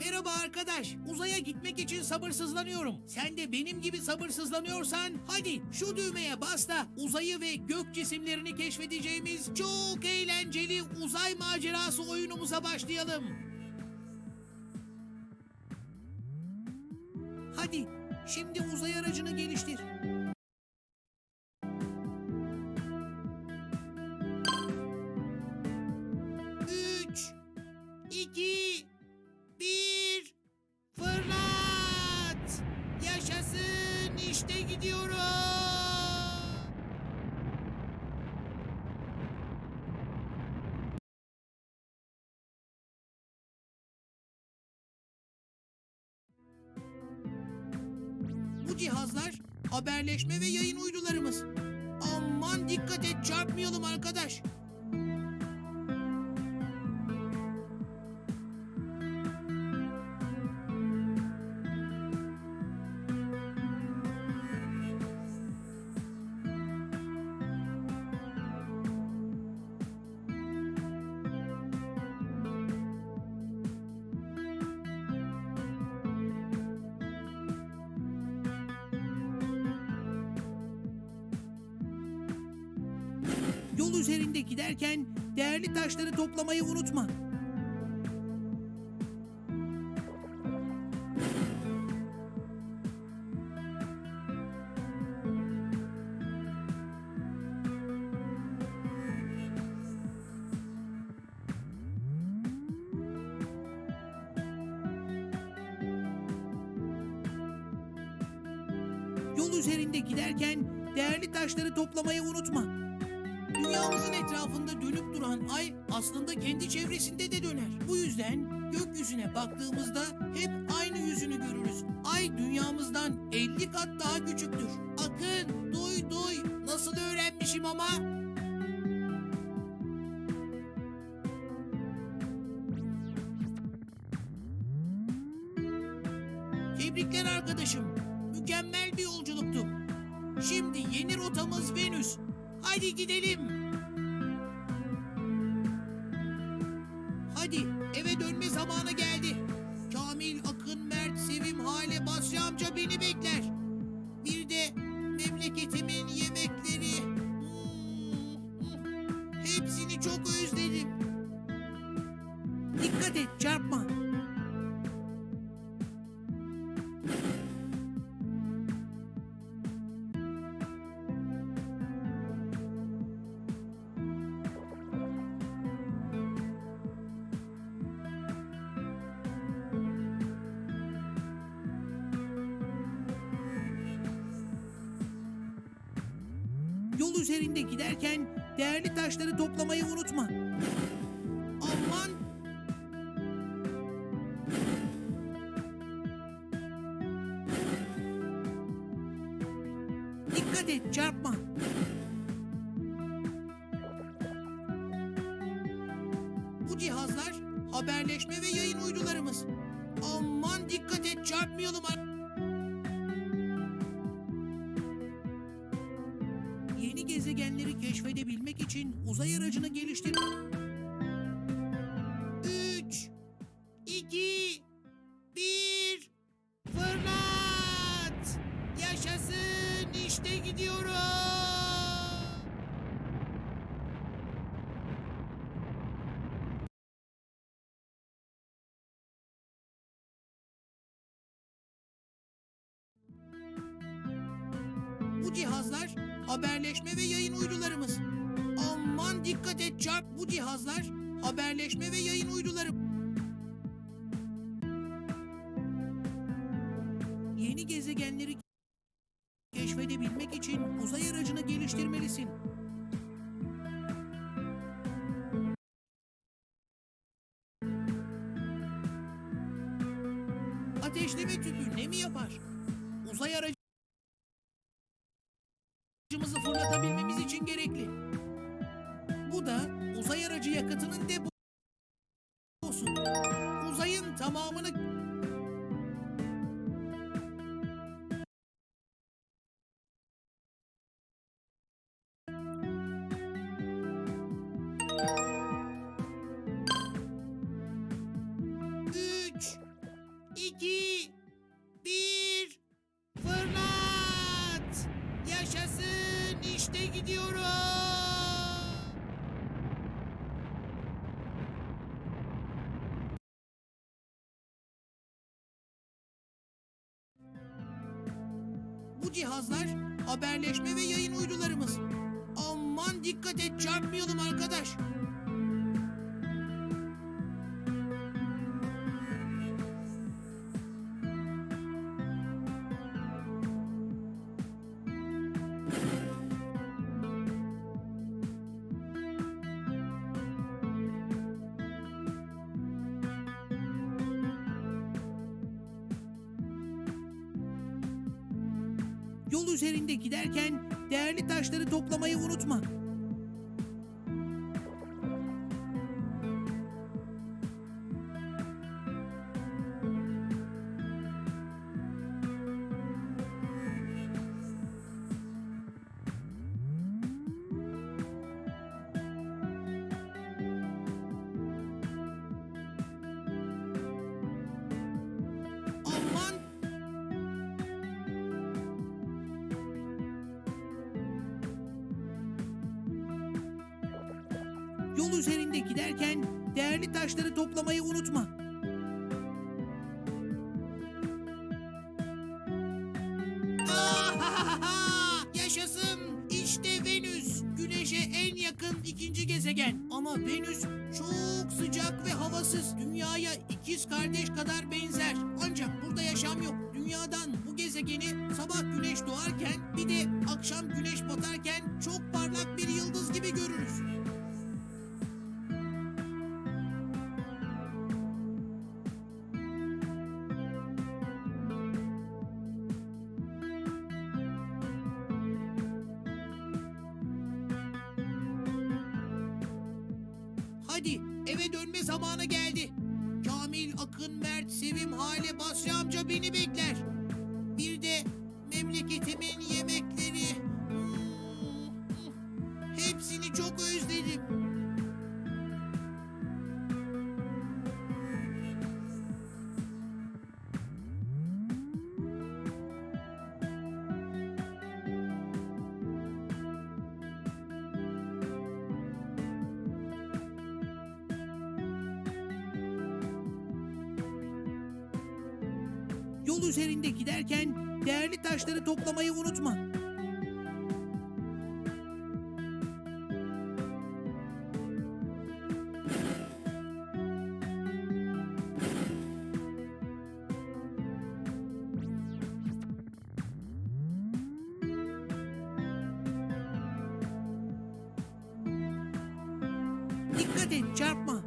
Merhaba arkadaş. Uzaya gitmek için sabırsızlanıyorum. Sen de benim gibi sabırsızlanıyorsan hadi şu düğmeye bas da uzayı ve gök cisimlerini keşfedeceğimiz çok eğlenceli uzay macerası oyunumuza başlayalım. Hadi şimdi uzay aracını geliştir. Cihazlar haberleşme ve yayın uydularımız. Aman dikkat et çarpmayalım arkadaş. Yol üzerinde giderken değerli taşları toplamayı unutma. Yol üzerinde giderken değerli taşları toplamayı unutma. Dünyamızın etrafında dönüp duran ay aslında kendi çevresinde de döner. Bu yüzden gökyüzüne baktığımızda hep aynı yüzünü görürüz. Ay dünyamızdan 50 kat daha küçüktür. Akın, duy duy. Nasıl öğrenmişim ama? Tebrikler arkadaşım. Mükemmel bir yolculuktu. Şimdi yeni rotamız Venüs. Hadi gidelim. Hadi eve dönme zamanı geldi. Kamil, Akın, Mert, Sevim, Hale, Basri amca beni bekler. Bir de memleketimin yemekleri. Hepsini çok özledim. Dikkat et çarpma. Üzerinde giderken değerli taşları toplamayı unutma. Aman! Dikkat et çarpma. Bu cihazlar haberleşme ve yayın uydularımız. Aman dikkat et çarpmayalım. ar- uzay aracını geliştir. 3 2 1 Fırlat! Yaşasın! İşte gidiyorum. Bu cihazlar haberleşme ve yayın uydularımız. Aman dikkat et çarp bu cihazlar haberleşme ve yayın uyduları. Yeni gezegenleri keşfedebilmek için uzay aracını geliştirmelisin. Ateşleme tüpü ne mi yapar? Uzay aracı bir fırlat. Yaşasın işte gidiyorum. Bu cihazlar haberleşme ve yayın uydularımız. Aman dikkat et çarpmayalım arkadaş. Yol üzerinde giderken değerli taşları toplamayı unutma. Yol üzerinde giderken değerli taşları toplamayı unutma. Yaşasın! İşte Venüs. Güneşe en yakın ikinci gezegen. Ama Venüs çok sıcak ve havasız. Dünyaya ikiz kardeş kadar benzer. Ancak burada yaşam yok. Dünyadan bu gezegeni sabah güneş doğarken bir de akşam güneş batarken çok parlak bir Hadi eve dönme zamanı geldi. Kamil, Akın, Mert, Sevim, Hale, Basri amca beni bekler. Bir de memleketimin Yol üzerinde giderken değerli taşları toplamayı unutma. Dikkat et çarpma.